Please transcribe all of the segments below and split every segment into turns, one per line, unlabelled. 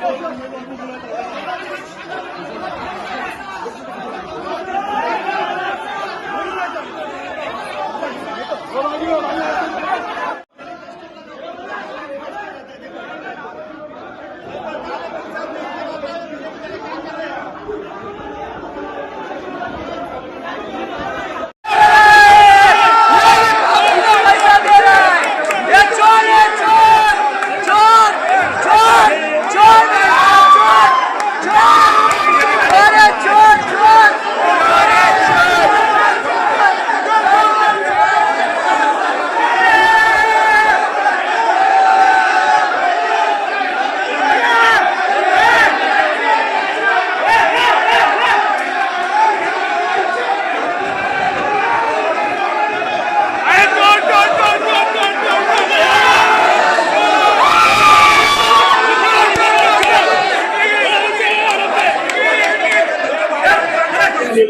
સાહેબ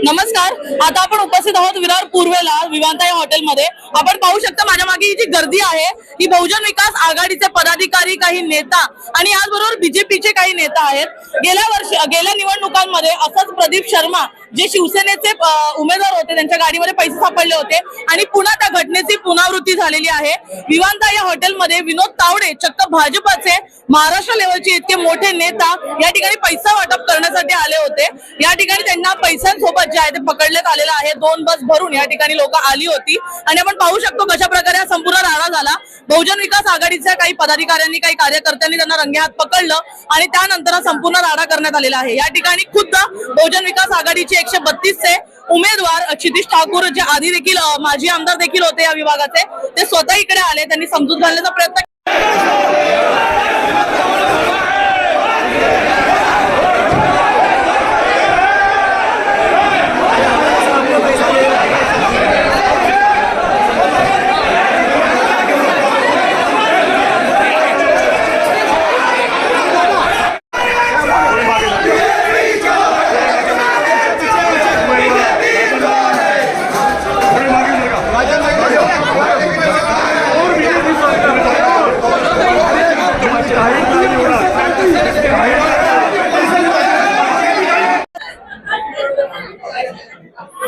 नमस्कार. आता आपण उपस्थित आहोत विरार पूर्वेला विमानतळ हॉटेलमध्ये. आपण पाहू शकता माझ्या मागे ही जी गर्दी आहे ही बहुजन विकास आघाडीचे पदाधिकारी काही नेता आणि याचबरोबर बीजेपीचे काही नेता आहेत. गेल्या वर्षी गेल्या निवडणुकांमध्ये असंच प्रदीप शर्मा जे शिवसेनेचे उमेदवार होते त्यांच्या गाडीमध्ये पैसे सापडले होते आणि पुन्हा त्या घटनेची पुनरावृत्ती झालेली आहे. विवांता या हॉटेलमध्ये विनोद तावडे चक्क भाजपचे महाराष्ट्र लेवलचे इतके मोठे नेता या ठिकाणी पैसा वाटप करण्यासाठी आले होते. या ठिकाणी त्यांना पैशांसोबत जे आहे ते पकडण्यात आलेलं आहे. दोन बस भरून या ठिकाणी लोक आली होती. आणि आपण पाहू शकतो कशा प्रकारे हा संपूर्ण राडा झाला. बहुजन विकास आघाडीच्या काही पदाधिकाऱ्यांनी काही कार्यकर्त्यांनी त्यांना रंगेहात पकडलं आणि त्यानंतर हा संपूर्ण राडा करण्यात आलेला आहे. या ठिकाणी खुद्द बहुजन विकास आघाडीचे एकशे बत्तीसचे उमेदवार क्षितिश ठाकूर जे आधी देखील माजी आमदार देखील होते या विभागाचे ते स्वतः इकडे आले. त्यांनी समजूत घालण्याचा प्रयत्न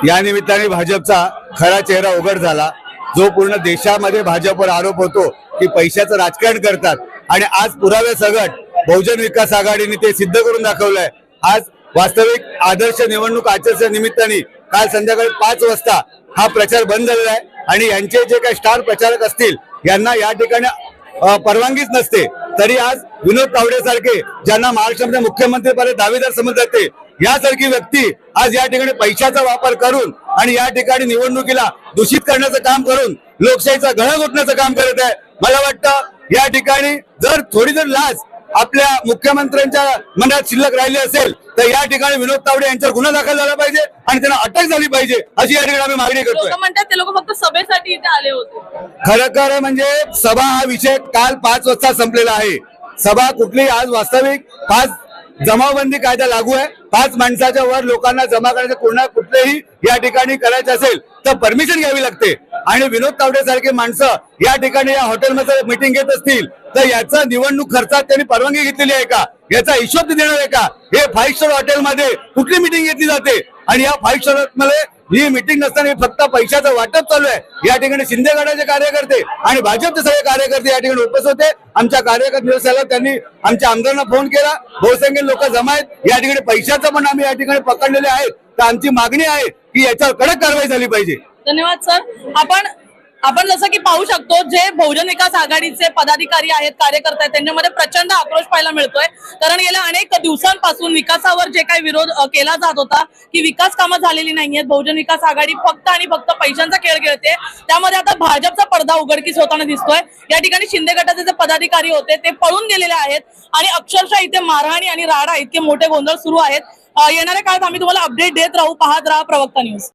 या निमित्ताने भाजपचा खरा चेहरा उघड झाला. जो पूर्ण देशामध्ये भाजपवर आरोप होतो की पैशाचं राजकारण करतात. आणि आज पुरावे सगट बहुजन विकास आघाडीने ते सिद्ध करून दाखवलंय. आज वास्तविक आदर्श निवडणूक आचारच्या निमित्ताने काल संध्याकाळी पाच वाजता हा प्रचार बंद झालेला आहे. आणि यांचे जे काही स्टार प्रचारक असतील यांना या ठिकाणी परवानगीच नसते. तरी आज विनोद तावडे सारखे ज्यांना महाराष्ट्रामध्ये मुख्यमंत्री दावेदार समजले जाते यासारखी व्यक्ती आज या ठिकाणी पैशाचा वापर करून आणि या ठिकाणी निवडणुकीला दूषित करण्याचं काम करून लोकशाहीचा गळा घोटण्याचं काम करत आहे. मला वाटतं या ठिकाणी जर थोडी जर लाज आपल्या मुख्यमंत्र्यांच्या मनात शिल्लक राहिली असेल तर या ठिकाणी विनोद तावडे यांच्यावर गुन्हा दाखल झाला पाहिजे आणि त्यांना अटक झाली पाहिजे अशी या ठिकाणी आम्ही मागणी करतोय.
लोक म्हणतात ते लोक फक्त सभेसाठी इथे आले होते.
खरं खरं म्हणजे सभा हा विषय काल पाच वाजता संपलेला आहे. सभा कुठली आज वास्तविक पाच जमावबंदी कायदा लागू आहे. पाच माणसाच्या वर लोकांना जमा करायचं कोणा कुठलेही या ठिकाणी करायचं असेल तर परमिशन घ्यावी लागते. आणि विनोद तावडे सारखे माणसं या ठिकाणी या हॉटेलमध्ये मिटिंग घेत असतील तर याचा निवडणूक खर्चात त्यांनी परवानगी घेतलेली आहे का? याचा हिशोब देणार आहे का? हे फाईव्ह स्टार हॉटेलमध्ये कुठली मिटिंग घेतली जाते? आणि या फाईव्ह स्टारमध्ये ही मिटिंग नसताना फक्त पैशाचं वाटप चालू आहे. या ठिकाणी शिंदे गटाचे कार्यकर्ते आणि भाजपचे सगळे कार्यकर्ते या ठिकाणी उपस्थित होते. आमच्या कार्यकर्ते दिवसाला त्यांनी आमच्या आमदारांना फोन केला. बहुसंख्य लोक जमा आहेत. या ठिकाणी पैशाचं पण आम्ही या ठिकाणी पकडलेले आहेत तर आमची मागणी आहे की याच्यावर कडक कारवाई झाली पाहिजे.
धन्यवाद सर आपण आपण जसं की पाहू शकतो जे बहुजन विकास आघाडीचे पदाधिकारी आहेत कार्यकर्ते आहेत त्यांच्यामध्ये प्रचंड आक्रोश पाहायला मिळतोय. कारण गेल्या अनेक दिवसांपासून विकासावर जे काही विरोध केला जात होता की विकास कामं झालेली नाहीयेत बहुजन विकास आघाडी फक्त आणि फक्त पैशांचा खेळ खेळते. त्यामध्ये आता भाजपचा पडदा उघडकीस होताना दिसतोय. या ठिकाणी शिंदे गटाचे जे पदाधिकारी होते ते पळून गेलेले आहेत. आणि अक्षरशः इथे मारहाणी आणि राडा इतके मोठे गोंधळ सुरू आहेत. येणाऱ्या काळात आम्ही तुम्हाला अपडेट देत राहू. पाहत राहा प्रवक्ता न्यूज